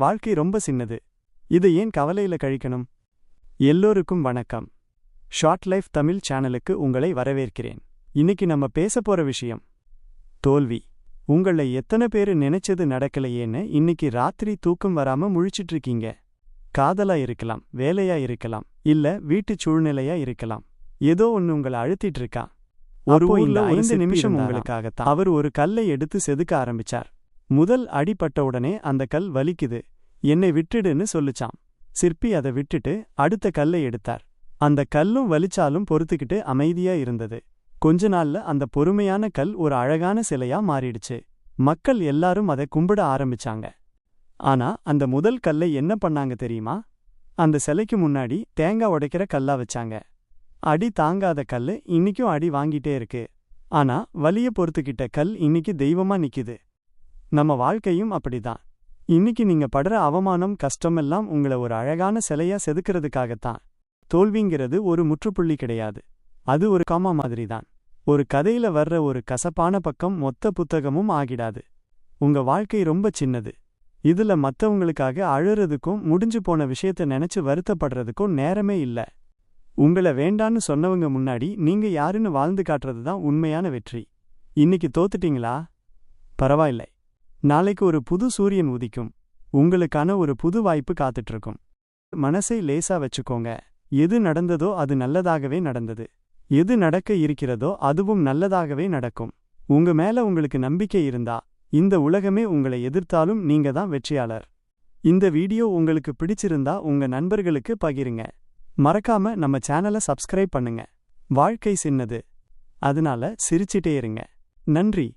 வாழ்க்கை ரொம்ப சின்னது. இதை ஏன் கவலையில கழிக்கணும்? எல்லோருக்கும் வணக்கம். ஷார்ட் லைஃப் தமிழ் சேனலுக்கு உங்களை வரவேற்கிறேன். இன்னைக்கு நம்ம பேச போற விஷயம் தோல்வி. உங்கள எத்தனை பேரு நினைச்சது நடக்கலையேன்னு இன்னைக்கு ராத்திரி தூக்கம் வராம முழிச்சிட்டு இருக்கீங்க. காதலா இருக்கலாம் வேலையா இருக்கலாம் இல்ல வீட்டு சூழ்நிலையா இருக்கலாம். ஏதோ ஒன்னு உங்களை அழுத்திட்டு இருக்கா? ஒரு ஊர்ல ஐந்து நிமிஷம். உங்களுக்காகத்தான். அவர் ஒரு கல்லை எடுத்து செதுக்க ஆரம்பிச்சார். முதல் அடிபட்ட உடனே அந்த கல் வலிக்குது. என்னை விட்டுடுன்னு சொல்லுச்சாம். சிற்பி அதை விட்டுட்டு அடுத்த கல்லை எடுத்தார். அந்த கல்லும் வலிச்சாலும் பொறுத்துக்கிட்டு அமைதியா இருந்தது. கொஞ்ச நாள்ல அந்த பொறுமையான கல் ஒரு அழகான சிலையா மாறிடுச்சு. மக்கள் எல்லாரும் அதை கும்பிட ஆரம்பிச்சாங்க. ஆனா அந்த முதல் கல்லை என்ன பண்ணாங்க தெரியுமா? அந்த சிலைக்கு முன்னாடி தேங்காய் உடைக்கிற கல்லா வச்சாங்க. அடி தாங்காத கல்லு இன்னிக்கும் அடி வாங்கிட்டே இருக்கு. ஆனா வலிய பொறுத்துக்கிட்ட கல் இன்னிக்கு தெய்வமா நிக்குது. நம்ம வாழ்க்கையும் அப்படிதான். இன்னிக்கு நீங்க படுற அவமானம் கஷ்டமெல்லாம் உங்கள ஒரு அழகான சிலையா செதுக்கிறதுக்காகத்தான். தோல்விங்கிறது ஒரு முற்றுப்புள்ளி கிடையாது. அது ஒரு காமா மாதிரிதான். ஒரு கதையில வர்ற ஒரு கசப்பான பக்கம் மொத்த புத்தகமும் ஆகிடாது. உங்க வாழ்க்கை ரொம்ப சின்னது. இதுல மத்தவங்களுக்காக அழுறதுக்கும் முடிஞ்சு போன விஷயத்த நினைச்சு வருத்தப்படுறதுக்கும் நேரமே இல்ல. உங்கள வேண்டான்னு சொன்னவங்க முன்னாடி நீங்க யாருன்னு வாழ்ந்து காட்டுறது தான் உண்மையான வெற்றி. இன்னைக்கு தோத்துட்டீங்களா? பரவாயில்லை. நாளைக்கு ஒரு புது சூரியன் உதிக்கும். உங்களுக்கான ஒரு புது வாய்ப்பு காத்துட்டு இருக்கும் மனசை லேசா வச்சுக்கோங்க. எது நடந்ததோ அது நல்லதாகவே நடந்தது. எது நடக்க இருக்கிறதோ அதுவும் நல்லதாகவே நடக்கும். உங்க மேல உங்களுக்கு நம்பிக்கை இருந்தா இந்த உலகமே உங்களை எதிர்த்தாலும் நீங்க தான் வெற்றியாளர். இந்த வீடியோ உங்களுக்கு பிடிச்சிருந்தா உங்க நண்பர்களுக்கு பகிருங்க. மறக்காம நம்ம சேனலை சப்ஸ்கிரைப் பண்ணுங்க. வாழ்க்கை சின்னது. அதனால சிரிச்சிட்டே இருங்க. நன்றி.